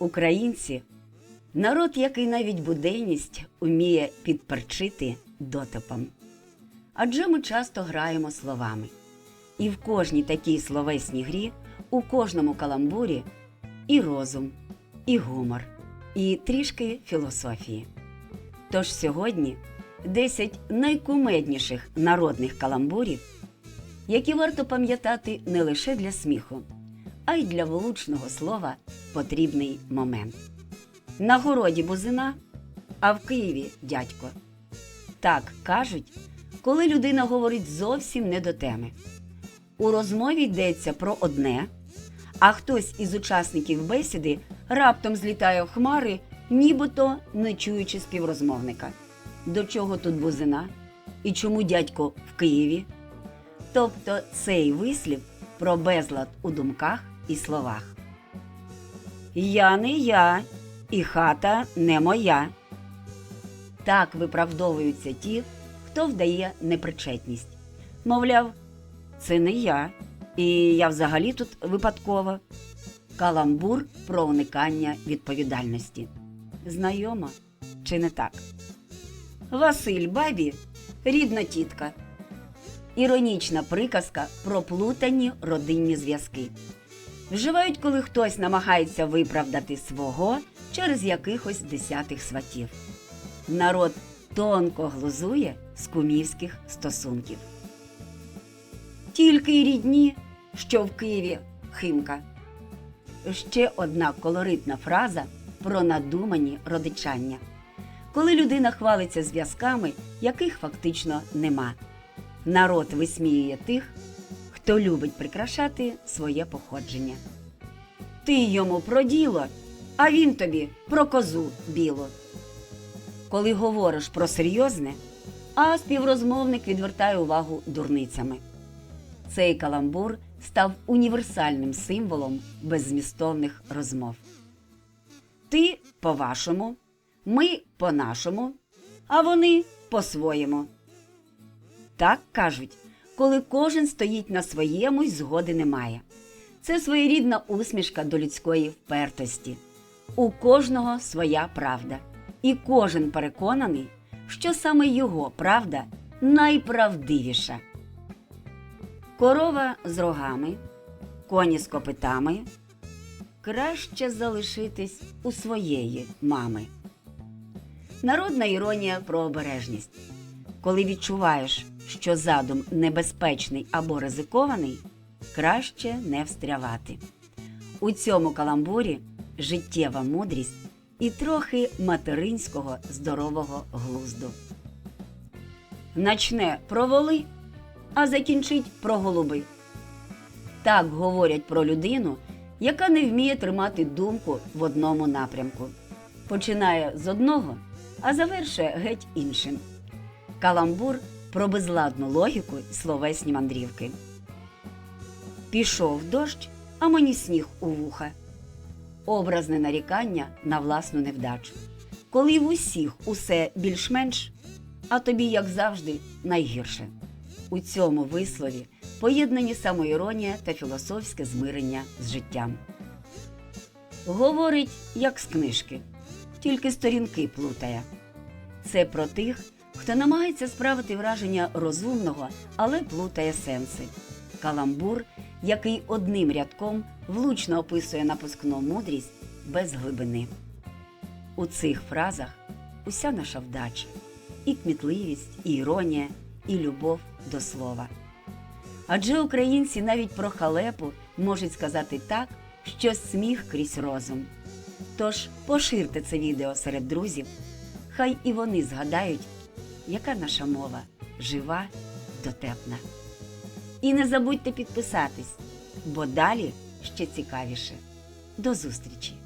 Українці народ, який навіть буденність уміє підперчити дотипом. Адже ми часто граємо словами. І в кожній такій словесній грі, у кожному каламбурі і розум, і гумор, і трішки філософії. Тож сьогодні 10 найкумедніших народних каламбурів, які варто пам'ятати не лише для сміху, а й для влучного слова потрібний момент. На городі бузина, а в Києві дядько. Так кажуть, коли людина говорить зовсім не до теми. У розмові йдеться про одне, а хтось із учасників бесіди раптом злітає в хмари, нібито не чуючи співрозмовника. До чого тут бузина? І чому дядько в Києві? Тобто цей вислів про безлад у думках і словах. Я не я, і хата не моя. Так виправдовуються ті, хто вдає непричетність. Мовляв, це не я, і я взагалі тут випадково. Каламбур про уникання відповідальності. Знайомо чи не так? Василь бабі рідна тітка. Іронічна приказка про плутані родинні зв'язки. Вживають, коли хтось намагається виправдати свого через якихось десятих сватів. Народ тонко глузує з кумівських стосунків. Тільки й рідні, що в Києві химка. Ще одна колоритна фраза про надумані родичання. Коли людина хвалиться зв'язками, яких фактично нема. Народ висміює тих, хто любить прикрашати своє походження. Ти йому про діло, а він тобі про козу білу. Коли говориш про серйозне, а співрозмовник відвертає увагу дурницями. Цей каламбур став універсальним символом беззмістовних розмов. Ти по-вашому, ми по-нашому, а вони по-своєму. Так кажуть, коли кожен стоїть на своєму й згоди немає. Це своєрідна усмішка до людської впертості. У кожного своя правда, і кожен переконаний, що саме його правда найправдивіша. Корова з рогами, коні з копитами. Краще залишитись у своєї мами. Народна іронія про обережність. Коли відчуваєш, що задум небезпечний або ризикований, краще не встрявати. У цьому каламбурі життєва мудрість і трохи материнського здорового глузду. Начне про воли, а закінчить про голуби. Так говорять про людину, яка не вміє тримати думку в одному напрямку. Починає з одного, а завершує геть іншим. Каламбур про безладну логіку й словесні мандрівки. Пішов дощ, а мені сніг у вуха. Образне нарікання на власну невдачу. Коли в усіх усе більш-менш, а тобі, як завжди, найгірше. У цьому вислові поєднані самоіронія та філософське змирення з життям. Говорить, як з книжки, тільки сторінки плутає. Це про тих, хто намагається справити враження розумного, але плутає сенси. Каламбур, який одним рядком влучно описує напускну мудрість без глибини. У цих фразах уся наша вдача, і кмітливість, і іронія, і любов до слова. Адже українці навіть про халепу можуть сказати так, що сміх крізь розум. Тож поширте це відео серед друзів, хай і вони згадають, яка наша мова жива, дотепна. І не забудьте підписатись, бо далі ще цікавіше. До зустрічі!